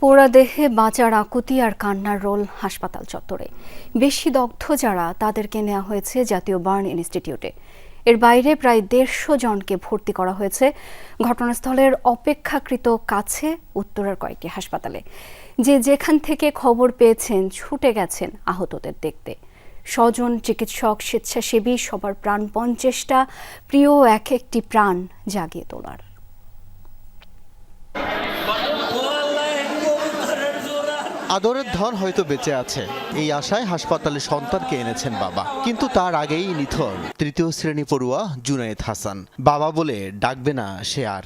পোড়া দেহে বাঁচার আকুতি আর কান্নার রোল হাসপাতাল চত্বরে। বেশি দগ্ধ যারা, তাদেরকে নেওয়া হয়েছে জাতীয় বার্ন ইনস্টিটিউটে। এর বাইরে প্রায় দেড়শো জনকে ভর্তি করা হয়েছে। ঘটনাস্থলের অপেক্ষাকৃত কাছে, উত্তরার কয়েকটি হাসপাতালে। যে যেখান থেকে খবর পেয়েছেন, ছুটে গেছেন আহতদের দেখতে। স্বজন, চিকিৎসক, স্বেচ্ছাসেবী, সবার প্রাণপণ চেষ্টা, প্রিয় এক একটি প্রাণ জাগিয়ে তোলার। আদরের ধন হয়তো বেঁচে আছে। এই আশায় হাসপাতালে সন্তানকে এনেছেন বাবা। কিন্তু তার আগেই নিথর। তৃতীয় শ্রেণি পড়ুয়া জুনায়েদ হাসান। বাবা বলে ডাকবে না সে আর।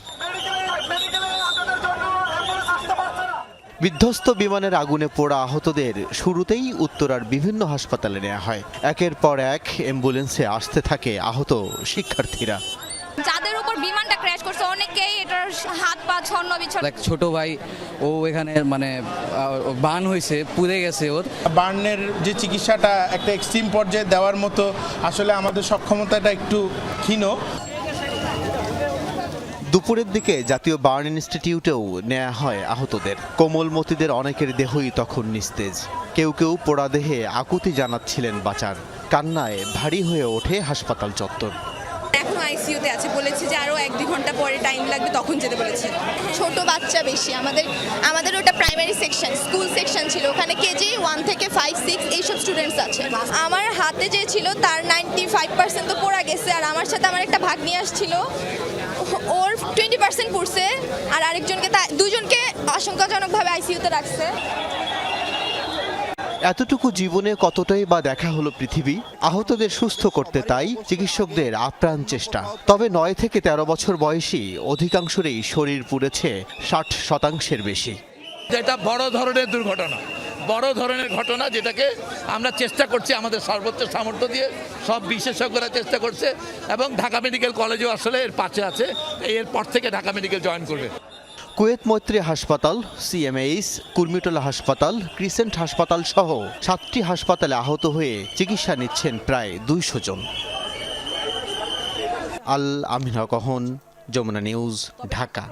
বিধ্বস্ত বিমানের আগুনে পোড়া আহতদের শুরুতেই উত্তরার বিভিন্ন হাসপাতালে নেওয়া হয়। একের পর এক অ্যাম্বুলেন্সে আসতে থাকে আহত শিক্ষার্থীরা। যাদের উপর বিমানটা ক্র্যাশ করছে অনেকেই এটার হাত পা ছন্ন বিচ্ছন্ন ছোট ভাই ও এখানে মানে বান হয়েছে পুড়ে গেছে ওর। বার্নের যে চিকিৎসাটা একটা এক্সট্রিম পর্যায়ে দেওয়ার মতো আসলে আমাদের সক্ষমতাটা একটু ক্ষীণ। দুপুরের দিকে জাতীয় বার্ন ইনস্টিটিউটেও নেওয়া হয় আহতদের। কোমলমতিদের অনেকের দেহই তখন নিস্তেজ। কেউ কেউ পোড়া দেহে আকুতি জানাচ্ছিলেন বাঁচার। কান্নায় ভারী হয়ে ওঠে হাসপাতাল চত্বর। এখনও আইসিইউতে আছে। বলেছে যে আরও এক দুই ঘণ্টা পরে টাইম লাগবে তখন যেতে বলেছে। ছোট বাচ্চা বেশি আমাদের আমাদের ওটা প্রাইমারি সেকশন স্কুল সেকশন ছিল। ওখানে কেজি ওয়ান থেকে ফাইভ সিক্স এইসব স্টুডেন্টস আছে। আমার হাতে যে ছিল তার নাইনটি ফাইভ পার্সেন্ট তো পড়া গেছে আর আমার সাথে আমার একটা ভাগ নিয়ে আসছিল। ওর টোয়েন্টি পার্সেন্ট পড়ছে আর আরেকজনকে তা দুজনকে আশঙ্কাজনকভাবে আইসিইউতে রাখছে। এতটুকু জীবনে কতটাই বা দেখা হলো পৃথিবী, আহতদের সুস্থ করতে তাই চিকিৎসকদের আপ্রাণ চেষ্টা। তবে নয় থেকে তেরো বছর বয়সী অধিকাংশেরই শরীর পুড়েছে ষাট শতাংশের বেশি। এটা বড় ধরনের দুর্ঘটনা, বড় ধরনের ঘটনা যেটাকে আমরা চেষ্টা করছি আমাদের সর্বোচ্চ সামর্থ্য দিয়ে, সব বিশেষজ্ঞরা চেষ্টা করছে এবং ঢাকা মেডিকেল কলেজও আসলে এর পাশে আছে, এরপর থেকে ঢাকা মেডিকেল জয়েন করবে। কুয়েত মৈত্রী হাসপাতাল সিএমএইচ কুর্মিটোলা হাসপাতাল, ক্রিসেন্ট হাসপাতাল সহ সাতটি হাসপাতালে আহত হয়ে চিকিৎসা নিচ্ছেন প্রায় দুইশো জন। আল আমিনা কহন, যমুনা নিউজ, ঢাকা।